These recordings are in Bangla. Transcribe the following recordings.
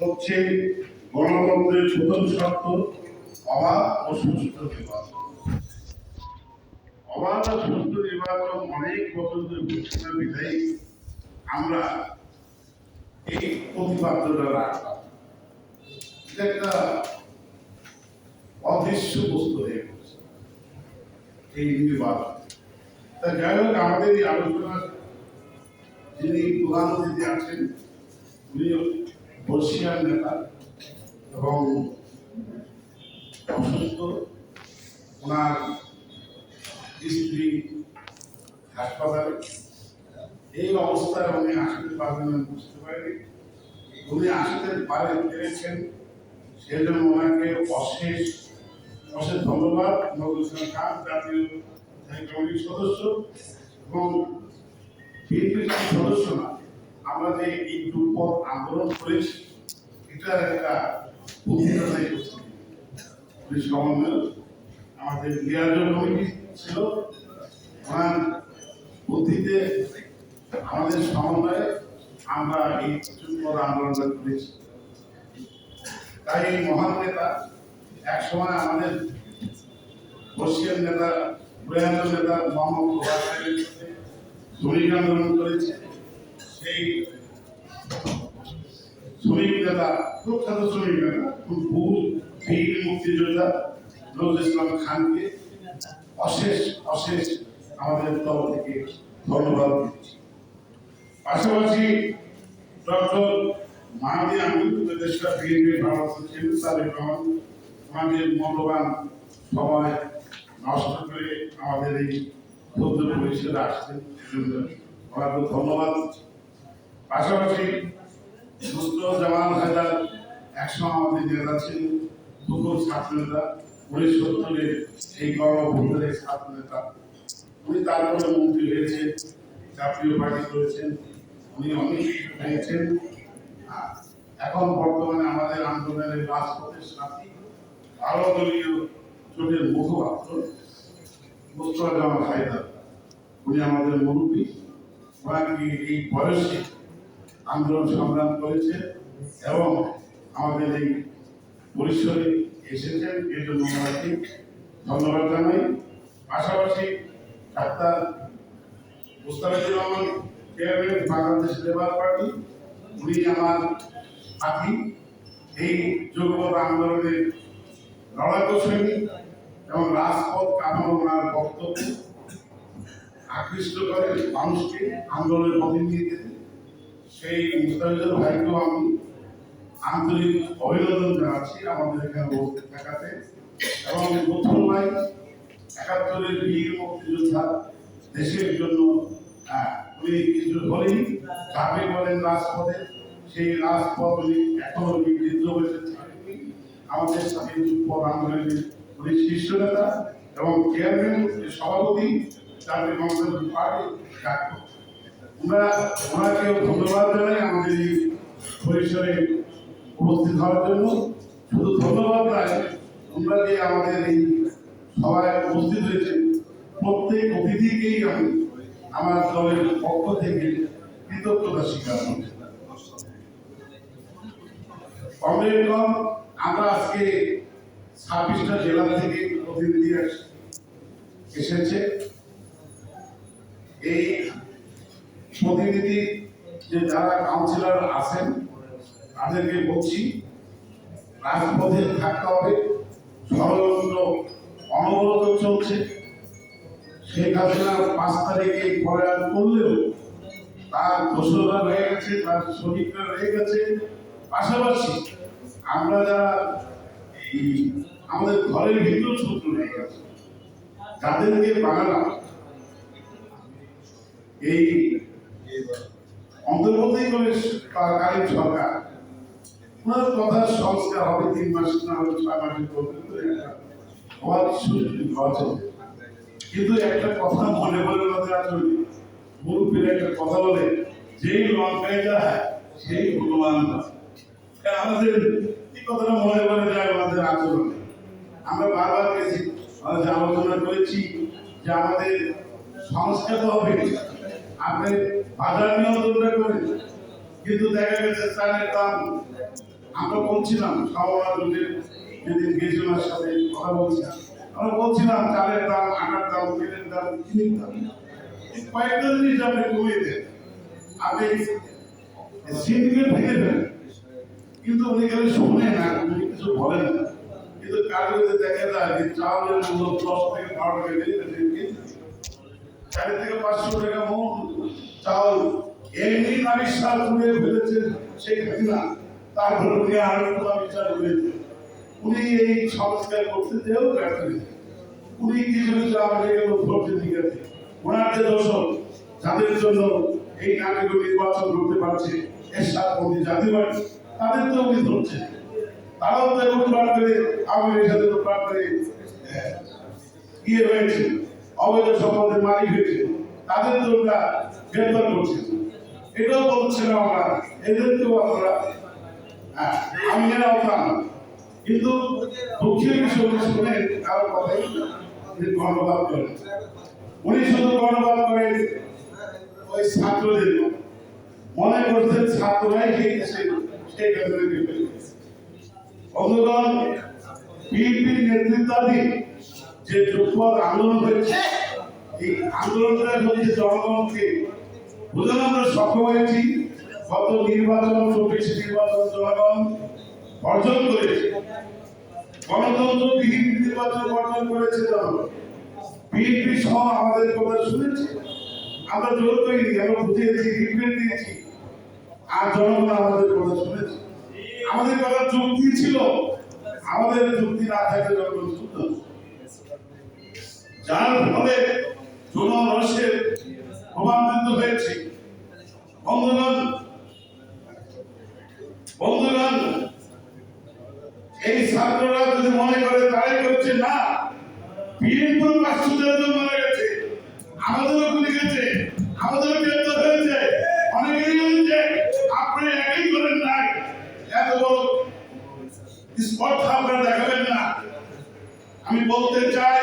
হচ্ছে গণতন্ত্রের প্রথম অবাধ ও সুষ্ঠু নির্বাচন। অবাধ ও সুষ্ঠু নির্বাচন অনেক বছর ধরে হচ্ছে আমরা এই প্রতিপাদ্যটা রাখলাম। একটা অদৃশ্য বস্তু হয়ে গেছে এই নির্বাচন। তা যাই হোক, আমাদের এই যিনি প্রধান আছেন উনি বর্ষিয়ার নেতা এবং অসুস্থ, ওনার স্ত্রী হাসপাতালে। এই অবস্থায় উনি আসতে পারবেন বুঝতে পারিনি। উনি আসতে পারে, পেরেছেন। সেজন্য ওনাকে অশেষ অশেষ ধন্যবাদ। ইসলাম খান জাতীয় কমিটির সদস্য এবং বিএনপির সদস্য না আমরা যে এই দুর্পদ আন্দোলন করেছি এটার একটা পুলিশ সমন্বয় আমাদের লিয়াজল কমিটি ছিল আমাদের সমন্বয়ে আমরা এই আন্দোলনটা করেছি। তাই এই মহান নেতা এক সময় আমাদের বসিয়ার নেতা নেতা মোহাম্মদ আন্দোলন করেছে। সেই শ্রমিক নেতা, প্রখ্যাত শ্রমিক নেতা বহু বীর মুক্তিযোদ্ধা নজরুল ইসলাম খানকে অশেষ অশেষ আমাদের তরফ থেকে ধন্যবাদ দিচ্ছি। পাশাপাশি ডক্টর মাহাদি আমিন উপদেষ্টা বিএনপি ভারত ছিলেন সাবেক রহমান আমাদের মূল্যবান সময় নষ্ট করে আমাদের এই ক্ষুদ্র ধন্যবাদ পাশাপাশি দুষ্ট জামাল হায়দার একসময় আমাদের নেতা ছিলেন দুপুর ছাত্র নেতা। উনিশ সত্তরের এই গণভোটের ছাত্র উনি তারপরে মন্ত্রী হয়েছেন, জাতীয় পার্টি করেছেন, উনি অনেক কিছু পেয়েছেন এখন বর্তমানে আমাদের আন্দোলনের রাজপথের সাথী ভালো দলীয় জোটের মুখপাত্র মুস্তফা জামাল হায়দার। উনি আমাদের মুরব্বী। ওনাকে এই বয়সে আন্দোলন সংগ্রাম করেছে এবং আমাদের এই পরিসরে এসেছেন এর জন্য ওনাকে ধন্যবাদ জানাই। পাশাপাশি doctor Mustafizur Rahman chairman Bangladesh labour party উনি আমার সাথী। এই যোগ্যত আন্দোলনের লড়াকু সৈনিক এবং রাজপথ কাঠামো ওনার বক্তব্য। আকৃষ্ট করে মানুষকে আন্দোলনের পথে সেই মুস্তাফিজুর ভাইকেও আমি। আন্তরিক অভিনন্দন জানাচ্ছি আমাদের এখানে উপস্থিত থাকাতে। এবং নতুন ভাই, একাত্তরের বীর মুক্তিযোদ্ধা, দেশের জন্য উনি কিছু হলেই যাবে বলেন রাজপথে, সেই রাজপথ উনি এখনও নিবৃত্ত হয়েছে। আমাদের সাথে যুগপথ আন্দোলনের উনি শীর্ষ নেতা এবং চেয়ারম্যান সভাপতি জাতীয় কংগ্রেস পার্টি আমরা ওনাকেও ধন্যবাদ জানাই আমাদের এই পরিসরে উপস্থিত হওয়ার জন্য। শুধু ধন্যবাদ নয়, তোমরা যে আমাদের এই সভায় উপস্থিত হয়েছেন প্রত্যেক অতিথিকেই আমি আমার দলের পক্ষ থেকে কৃতজ্ঞতা স্বীকার করছি। কমরেডগণ, আমরা আজকে ছাব্বিশটা জেলা থেকে প্রতিনিধি এসেছে এই প্রতিনিধি যে যারা কাউন্সিলর আছেন, তাদেরকে বলছি, রাজপথে থাকতে হবে, ষড়যন্ত্র অনবরত চলছে। শেখ হাসিনা পাঁচ তারিখে প্রয়াণ করলেও তার দোষরা রয়ে গেছে, তার শ্রমিকরা রয়ে গেছে। পাশাপাশি আমরা যারা এই আমাদের ঘরের ভিতর শত্রু হয়ে গেছে, যাদেরকে বাঙালা এই অন্তর্বর্তীকালীন সরকার। ওনার কথা সংস্কার হবে তিন মাস, না হলে ছয় একটা হওয়ার সুযোগ নির্বাচন কিন্তু একটা কথা মনে মনে মধ্যে আসলে মুরব্বীর একটা কথা বলে, যেই লঙ্কায় যায় সেই হয়। আমাদের এই কথাটা মনে মনে যায় আমাদের আচরণে। আমরা বারবার গেছি আলোচনা করেছি যে আমাদের সংস্কার তো হবে। আপনি বাজার নিয়ন্ত্রণটা করেন, কিন্তু দেখা গেছে চালের দাম, আমরা বলছিলাম দুধের যেদিন গেছিলাম সাথে কথা বলছিলাম, আমরা বলছিলাম, চালের দাম, আটার দাম, তেলের দাম, চিনির দাম। কয়েকটা জিনিস আপনি কমিয়ে দেন। আপনি সিন্ডিকেট ভেঙে ফেলেন কিন্তু উনি খালি শুনে না, উনি কিছু বলেন না। কিন্তু কাগজে দেখা যায় যে চাউলের মূল্য দশ থেকে বারো টাকা উনি করতে উনি ওনার যে দর্শক যাদের জন্য এই নাটক নির্বাচন করতে পারছে এর সাথে জাতি পার্টি তাদের তো উনি ধরছে তারাও তো এখন প্রাণ করে আওয়ামী সাথে প্রাণ করে ইয়ে হয়েছে। অবৈধ সম্পদের মালিক হয়েছে তাদের তো আমরা গ্রেফতার করছি। এটাও বলছিলাম আমরা এদেরকেও আমরা হ্যাঁ, আমি এরা না কিন্তু দুঃখের বিষয় উনি শুনে কারও কথাই গণবাদ করেন উনি শুধু গণবাদ করেন ওই ছাত্রদের মনে করছেন ছাত্ররাই সেই দেশে সেই কেন্দ্রে বন্ধুগণ বিএনপির নেতৃত্বাধীন যে যুগপথ আন্দোলন হয়েছে, এই আন্দোলনটা হচ্ছে জনগণকে। বোঝানো আমরা হয়েছি, গত নির্বাচন, চব্বিশ নির্বাচন জনগণ অর্জন করেছে। গণতন্ত্রবিহীন নির্বাচন অর্জন করেছে জনগণ। বিএনপি সহ আমাদের কথা শুনেছে, আমরা জোর করিনি, আমরা বুঝিয়েছি দিয়েছি, আর জনগণ আমাদের কথা শুনেছে। আমাদের কথা যুক্তি ছিল, আমাদের যুক্তি না থাকলে জনগণ। যার ফলে জনরসের প্রমাণিত হয়েছে। বন্ধুগণ বন্ধুগণ, এই ছাত্ররা যদি মনে করে তারাই করছে, না বীরপুর জন মারা গেছে আমাদেরও গুলি গেছে আমাদেরও গ্রেপ্তার হয়েছে, অনেকেই বলেছে, আপনি একই করেন নাই, এত বড় স্পর্ধা আপনারা দেখাবেন না। আমি বলতে চাই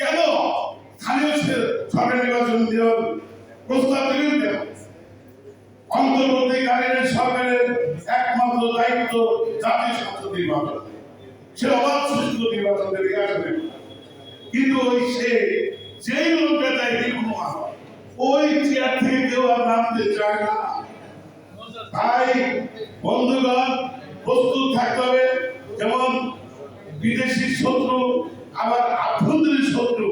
কেন? স্থানীয় সরকার নির্বাচন দেওয়ার প্রস্তাব দিলেন কেন অন্তর্বর্তীকালীন সরকারের একমাত্র দায়িত্ব জাতীয় সংসদ নির্বাচন। সে অবাধ সুষ্ঠু নির্বাচন দেবে আসবে। কিন্তু ওই সে, যেই লোকটা চাই কোনো ওই চেয়ার থেকে কেউ আর নামতে চায় না। তাই বন্ধুগণ, প্রস্তুত থাকতে হবে। যেমন বিদেশি শত্রু আবার আভ্যন্তরীণ শত্রু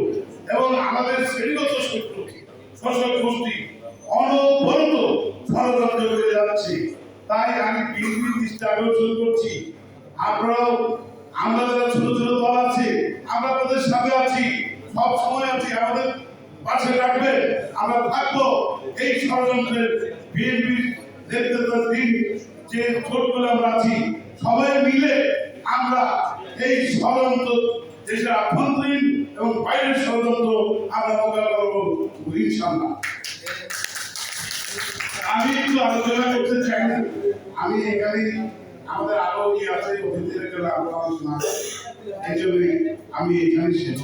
এবং আমাদের শ্রেণীগত শত্রু শাসক গোষ্ঠী, অনবরত ষড়যন্ত্র করে যাচ্ছে। তাই আমি বিএনপির দৃষ্টি আকর্ষণ করছি। আপনারাও, আমরা যারা ছোট ছোট দল আছে, আমরা তাদের সাথে আছি। সব সময় আছি, আমাদের পাশে রাখবে আমরা থাকব। এই ষড়যন্ত্রের বিএনপির নেতৃত্বাধীন যে জোটগুলো আমরা আছি, সবাই মিলে আমরা এই ষড়যন্ত্র দেশের আভ্যন্তরীণ এবং বাইরের ষড়যন্ত্র আমরা মোকাবেলা করব ইনশাল্লাহ আমি একটু আলোচনা করতে চাই। আমি এখানে আমাদের আরও কি আছে, অতিথিদের জন্য আরও আলোচনা এই জন্যই আমি এখানে শেষ